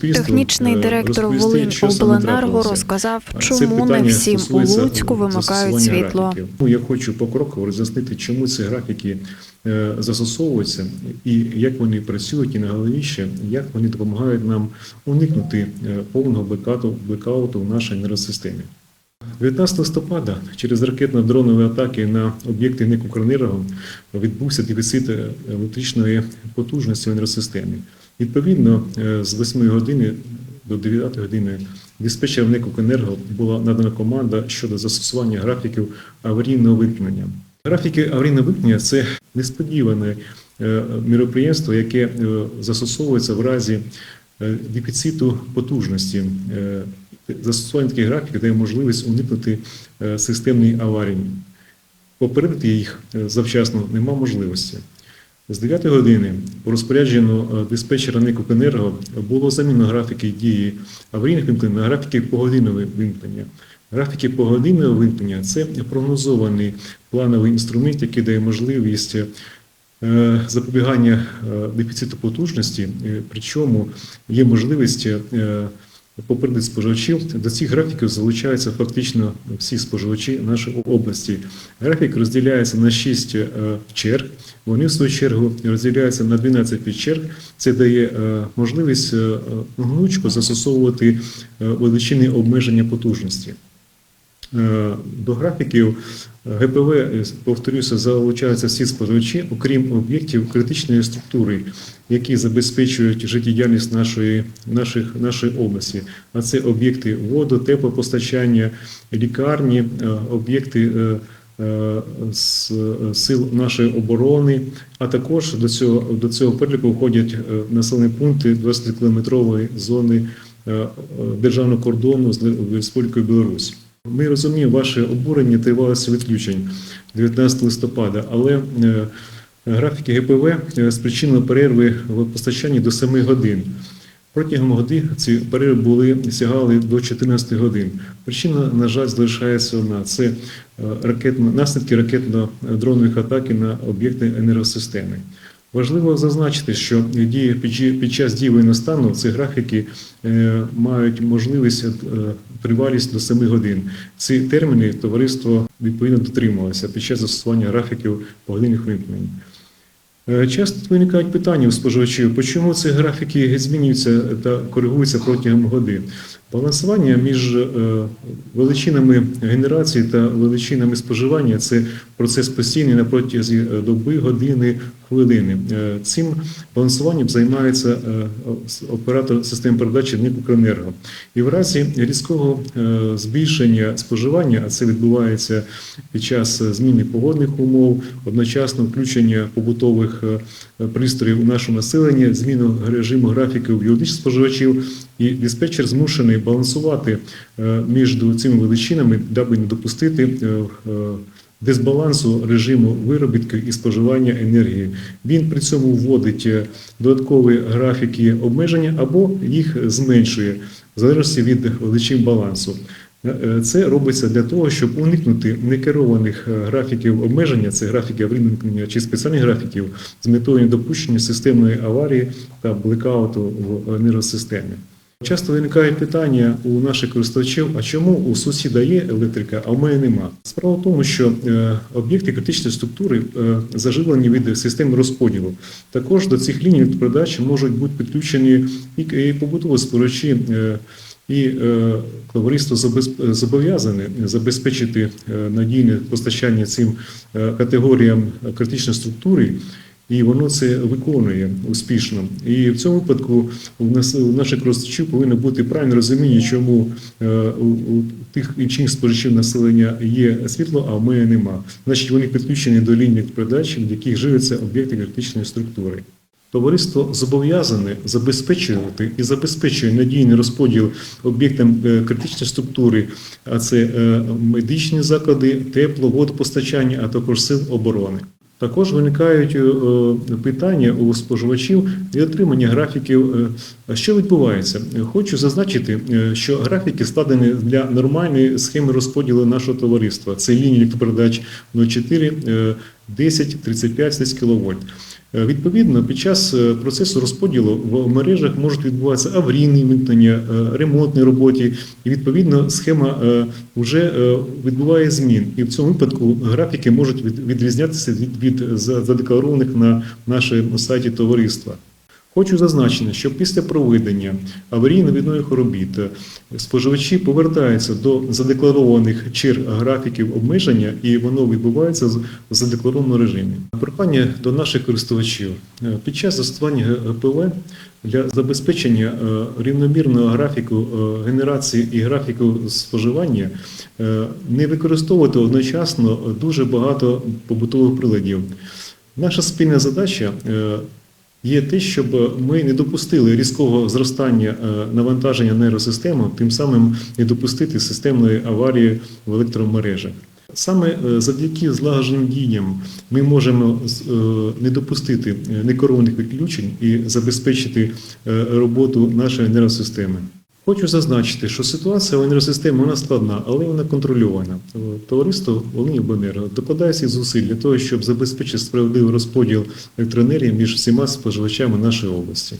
Технічний е, директор Волинь обленерго розказав, Це чому не всім у Луцьку е, вимикають світло. Ну, Я хочу покроково роз'яснити, чому ці графіки е, застосовуються і як вони працюють, і найголовніше, як вони допомагають нам уникнути е, повного блекауту, в нашій енергосистемі. 19 листопада через ракетно-дронові атаки на об'єкти НЕК «Укренерго» відбувся дефіцит е, електричної потужності в енергосистемі. Відповідно, е, з 8 години до 9 години диспетчером НЕК «Укренерго» була надана команда щодо застосування графіків аварійного вимкнення. Графіки аварійного вимкнення – це несподіване е, міроприємство, яке е, застосовується в разі дефіциту потужності. Застосування таких графіків дає можливість уникнути системної аварії. Попередити їх завчасно нема можливості. З 9 години по розпорядженню е, диспетчера НЕК «Укренерго» було замінено графіки дії аварійних вимкнень на графіки погодинного вимкнення. Графіки погодинного вимкнення це прогнозований плановий інструмент, який дає можливість е, запобігання е, дефіциту потужності, причому є можливість попередити споживачів. До цих графіків залучаються фактично всі споживачі нашої області. Графік розділяється на 6 е, черг. Вони в свою чергу розділяються на 12 підчерг. Це дає е, можливість е, гнучко застосовувати величини обмеження потужності. Е, До графіків е, ГПВ, е, повторюся, залучаються всі споживачі, окрім об'єктів критичної структури, які забезпечують життєдіяльність нашої, наших, нашої області. А це об'єкти воду, теплопостачання, лікарні, об'єкти з сил нашої оборони, а також до цього, до цього переліку входять населені пункти 20-кілометрової зони державного кордону з Республікою Білорусь. Ми розуміємо ваше обурення тривалості відключень 19 листопада, але е, графіки ГПВ е, спричинили перерви в постачанні до 7 годин. Протягом годин ці перерви були сягали до 14 годин. Причина, на жаль, залишається одна: це е, ракетно, наслідки ракетно-дронових атак на об'єкти енергосистеми. Важливо зазначити, що під час дії воєнного стану ці графіки е, мають можливість е, тривалість до 7 годин. Ці терміни товариство відповідно дотримувалося під час застосування графіків погодинних вимкнень. Е, Часто виникають питання у споживачів, чому ці графіки змінюються та коригуються протягом годин. Балансування між е, величинами генерації та величинами споживання це процес постійний на протязі е, доби, години, хвилини. Е, Цим балансуванням займається оператор системи передачі НИК «Укренерго». І в разі різкого збільшення споживання, а це відбувається під час зміни погодних умов, одночасно включення побутових пристроїв у наше населення, зміну режиму графіків юридичних споживачів, і диспетчер змушений балансувати е, між цими величинами, даби не допустити е, е, дисбалансу режиму виробітку і споживання енергії. Він при цьому вводить додаткові графіки обмеження або їх зменшує в залежності від величин балансу. Це робиться для того, щоб уникнути некерованих графіків обмеження, це графіки аварійного чи спеціальних графіків з метою недопущення системної аварії та блекауту в енергосистемі. Часто виникають питання у наших користувачів, а чому у сусіда є електрика, а у мене нема. Справа в тому, що е, об'єкти критичної структури е, заживлені від системи розподілу. Також до цих ліній передачі можуть бути підключені і, побутові споживачі. Е, і товариство зобов'язане забезпечити надійне постачання цим категоріям критичної структури, і воно це виконує успішно. І в цьому випадку у нас у наших користувачів повинно бути правильне розуміння, чому е, у, тих інших споживачів населення є світло, а в мене нема. Значить, вони підключені до ліній передач, в яких живляться об'єкти критичної структури. Товариство зобов'язане забезпечувати і забезпечує надійний розподіл об'єктам е, критичної структури, а це е, медичні заклади, тепло, водопостачання, а також сил оборони. Також виникають е, питання у споживачів і отримання графіків е, Що відбувається? Хочу зазначити, е, що графіки складені для нормальної схеми розподілу нашого товариства. Це лінії електропередач 04, е, 10, 35, 10 кВт. Е, Відповідно, під час е, процесу розподілу в мережах можуть відбуватися аварійні вимкнення, е, ремонтні роботи, і відповідно схема вже відбуває змін. І в цьому випадку графіки можуть від- відрізнятися від, від за- задекларованих на нашому сайті товариства. Хочу зазначити, що після проведення аварійно-віднових робіт е, споживачі повертаються до задекларованих черг графіків обмеження, і воно відбувається в задекларованому режимі. Прохання до наших користувачів Е, під час застосування ГПВ для забезпечення е, рівномірного графіку генерації і графіку споживання не використовувати одночасно дуже багато побутових приладів. Наша спільна задача є те, щоб ми не допустили різкого зростання е, навантаження нейросистеми, тим самим не допустити системної аварії в електромережах. Саме е, завдяки злагодженим діям ми можемо е, не допустити некоронних відключень і забезпечити роботу нашої нейросистеми. Хочу зазначити, що ситуація в енергосистемі вона складна, але вона контрольована. Товариство Товариство Волиньобенерго докладає всіх зусиль для того, щоб забезпечити справедливий розподіл електроенергії між всіма споживачами нашої області.